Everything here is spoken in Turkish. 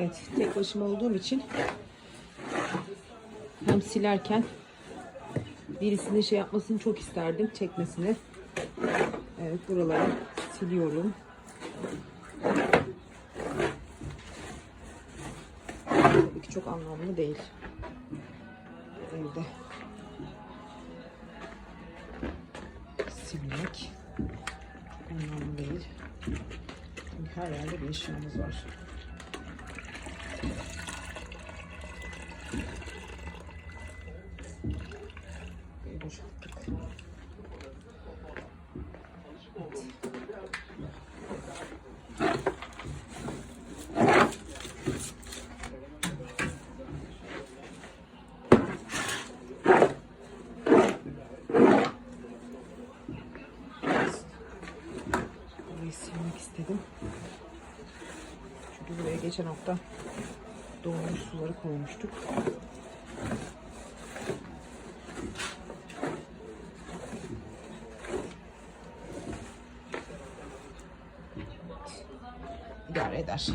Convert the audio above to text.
Evet, tek başıma olduğum için hem silerken birisinin şey yapmasını çok isterdim, çekmesini. Evet, buraları siliyorum. Tabii ki çok anlamlı değil. Evde silmek anlamlı değil. Çünkü her yerde bir eşyamız var. Böyle boşalttık. Burayı silmek istedim. Çünkü buraya geçen hafta dolmuş suları koymuştuk. İdare eder.